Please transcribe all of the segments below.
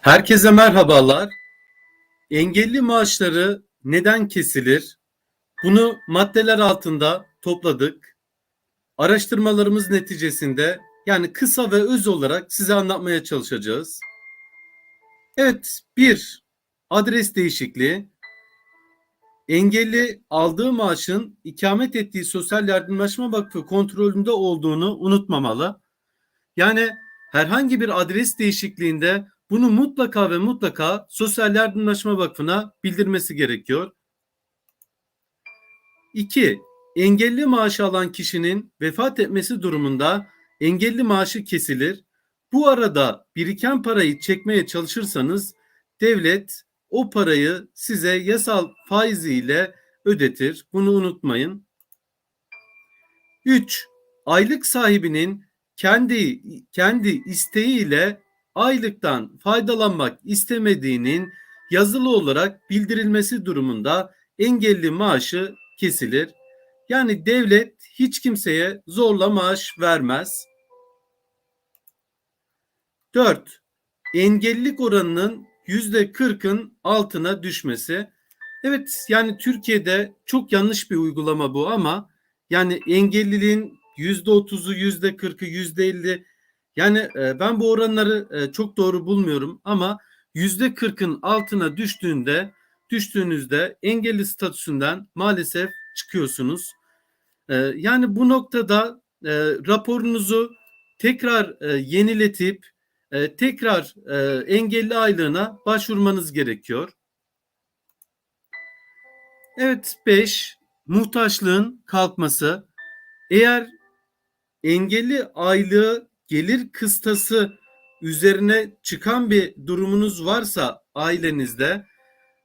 Herkese merhabalar. Engelli maaşları neden kesilir? Bunu maddeler altında topladık. Araştırmalarımız neticesinde yani kısa ve öz olarak size anlatmaya çalışacağız. Evet, bir adres değişikliği. Engelli aldığı maaşın ikamet ettiği Sosyal Yardımlaşma Vakfı kontrolünde olduğunu unutmamalı. Yani herhangi bir adres değişikliğinde bunu mutlaka ve mutlaka Sosyal Yardımlaşma Vakfı'na bildirmesi gerekiyor. 2. Engelli maaşı alan kişinin vefat etmesi durumunda engelli maaşı kesilir. Bu arada biriken parayı çekmeye çalışırsanız devlet o parayı size yasal faiziyle ödetir. Bunu unutmayın. 3. Aylık sahibinin kendi kendi isteğiyle aylıktan faydalanmak istemediğinin yazılı olarak bildirilmesi durumunda engelli maaşı kesilir. Yani devlet hiç kimseye zorla maaş vermez. 4. Engellilik oranının %40'ın altına düşmesi. Evet yani Türkiye'de çok yanlış bir uygulama bu ama yani engelliliğin %30'u, %40'ı, %50 yani e, ben bu oranları e, çok doğru bulmuyorum ama %40'ın altına düştüğünde düştüğünüzde engelli statüsünden maalesef çıkıyorsunuz. E, yani bu noktada raporunuzu tekrar yeniletip tekrar engelli aylığına başvurmanız gerekiyor. Evet 5 muhtaçlığın kalkması. Eğer engelli aylığı gelir kıstası üzerine çıkan bir durumunuz varsa ailenizde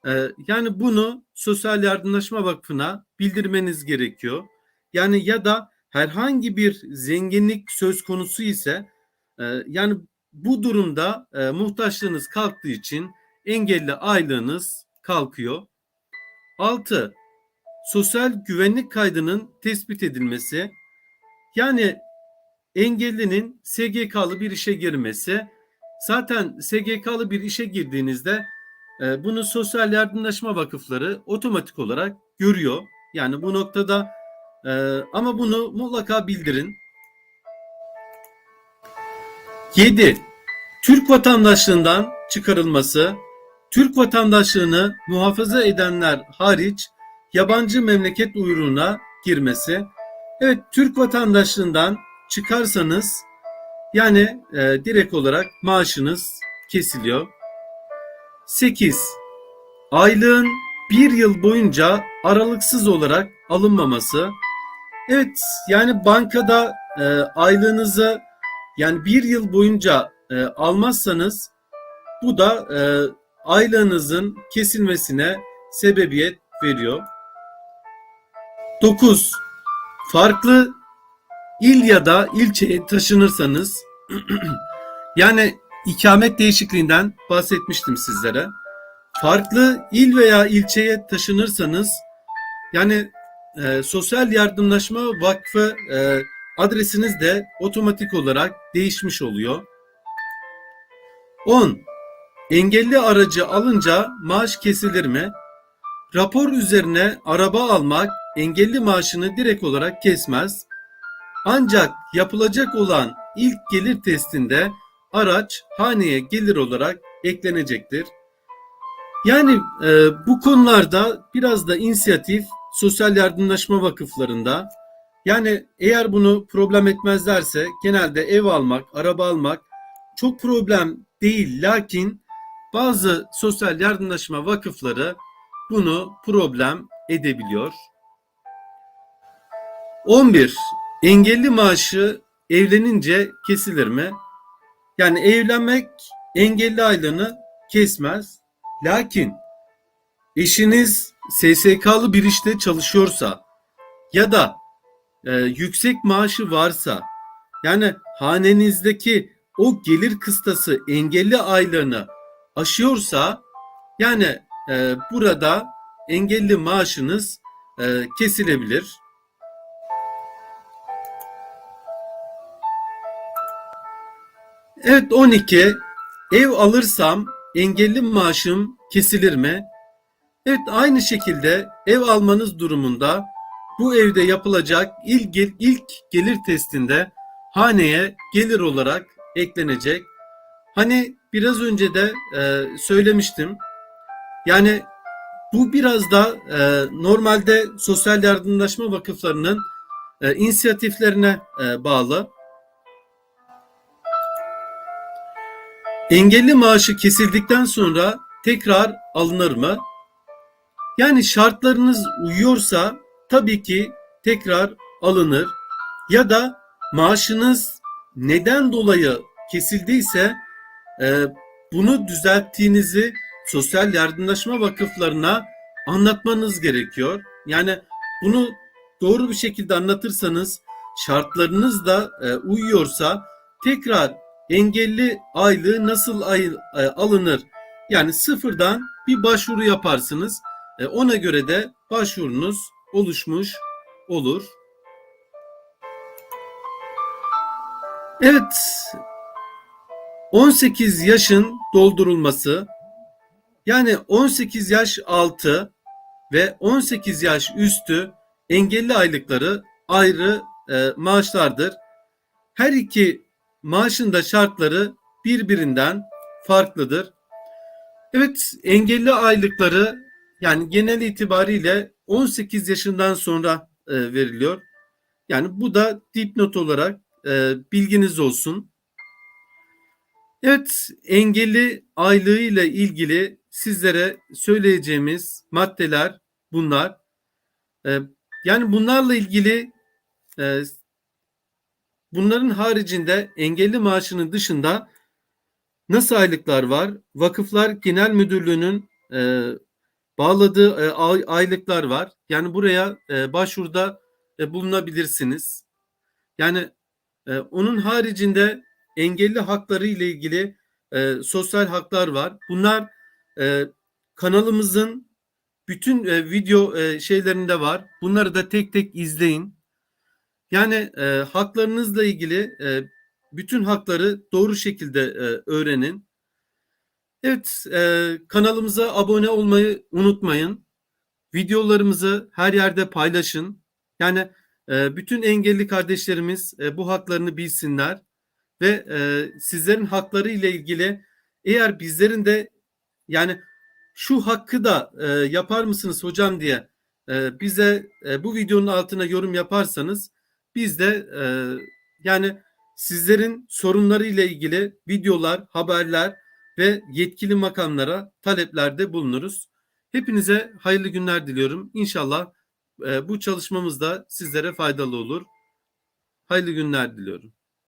e, yani bunu Sosyal Yardımlaşma Vakfı'na bildirmeniz gerekiyor. Yani ya da herhangi bir zenginlik söz konusu ise e, yani bu durumda e, muhtaçlığınız kalktığı için engelli aylığınız kalkıyor. 6. Sosyal güvenlik kaydının tespit edilmesi. Yani engellinin SGK'lı bir işe girmesi. Zaten SGK'lı bir işe girdiğinizde e, bunu Sosyal Yardımlaşma Vakıfları otomatik olarak görüyor. Yani bu noktada e, ama bunu mutlaka bildirin. 7. Türk vatandaşlığından çıkarılması. Türk vatandaşlığını muhafaza edenler hariç yabancı memleket uyruğuna girmesi. Evet Türk vatandaşlığından çıkarsanız yani e, direkt olarak maaşınız kesiliyor. 8. Aylığın bir yıl boyunca aralıksız olarak alınmaması. Evet yani bankada e, aylığınızı yani bir yıl boyunca e, almazsanız bu da e, aylığınızın kesilmesine sebebiyet veriyor. 9. Farklı il ya da ilçeye taşınırsanız yani ikamet değişikliğinden bahsetmiştim sizlere. Farklı il veya ilçeye taşınırsanız yani e, Sosyal Yardımlaşma Vakfı e, adresiniz de otomatik olarak değişmiş oluyor. 10. Engelli aracı alınca maaş kesilir mi? Rapor üzerine araba almak engelli maaşını direkt olarak kesmez. Ancak yapılacak olan ilk gelir testinde araç haneye gelir olarak eklenecektir. Yani e, bu konularda biraz da inisiyatif sosyal yardımlaşma vakıflarında yani eğer bunu problem etmezlerse genelde ev almak, araba almak çok problem değil. Lakin bazı sosyal yardımlaşma vakıfları bunu problem edebiliyor. 11. Engelli maaşı evlenince kesilir mi? Yani evlenmek engelli aylığını kesmez. Lakin eşiniz SSK'lı bir işte çalışıyorsa ya da e, yüksek maaşı varsa yani hanenizdeki o gelir kıstası engelli aylığını aşıyorsa yani e, burada engelli maaşınız e, kesilebilir. Evet 12 ev alırsam engelli maaşım kesilir mi? Evet aynı şekilde ev almanız durumunda bu evde yapılacak ilk, ilk gelir testinde haneye gelir olarak eklenecek. Hani biraz önce de e, söylemiştim. Yani bu biraz da e, normalde sosyal yardımlaşma vakıflarının e, inisiyatiflerine e, bağlı. Engelli maaşı kesildikten sonra tekrar alınır mı? Yani şartlarınız uyuyorsa tabii ki tekrar alınır ya da maaşınız neden dolayı kesildiyse e, bunu düzelttiğinizi sosyal yardımlaşma vakıflarına anlatmanız gerekiyor. Yani bunu doğru bir şekilde anlatırsanız şartlarınız da e, uyuyorsa tekrar engelli aylığı nasıl e, alınır? Yani sıfırdan bir başvuru yaparsınız. E, ona göre de başvurunuz oluşmuş olur. Evet. 18 yaşın doldurulması yani 18 yaş altı ve 18 yaş üstü engelli aylıkları ayrı e, maaşlardır. Her iki maaşın da şartları birbirinden farklıdır. Evet engelli aylıkları yani genel itibariyle 18 yaşından sonra e, veriliyor. Yani bu da dipnot olarak e, bilginiz olsun. Evet engelli aylığı ile ilgili sizlere söyleyeceğimiz maddeler bunlar. E, yani bunlarla ilgili e, bunların haricinde engelli maaşının dışında nasıl aylıklar var? Vakıflar Genel Müdürlüğü'nün e, bağladığı e, aylıklar var. Yani buraya e, başvuruda e, bulunabilirsiniz. Yani e, onun haricinde engelli hakları ile ilgili e, sosyal haklar var. Bunlar e, kanalımızın bütün e, video e, şeylerinde var. Bunları da tek tek izleyin. Yani e, haklarınızla ilgili e, bütün hakları doğru şekilde e, öğrenin. Evet, e, kanalımıza abone olmayı unutmayın. Videolarımızı her yerde paylaşın. Yani e, bütün engelli kardeşlerimiz e, bu haklarını bilsinler ve e, sizlerin hakları ile ilgili eğer bizlerin de yani şu hakkı da e, yapar mısınız hocam diye e, bize e, bu videonun altına yorum yaparsanız biz de e, yani sizlerin sorunları ile ilgili videolar, haberler ve yetkili makamlara taleplerde bulunuruz. Hepinize hayırlı günler diliyorum. İnşallah e, bu çalışmamız da sizlere faydalı olur. Hayırlı günler diliyorum.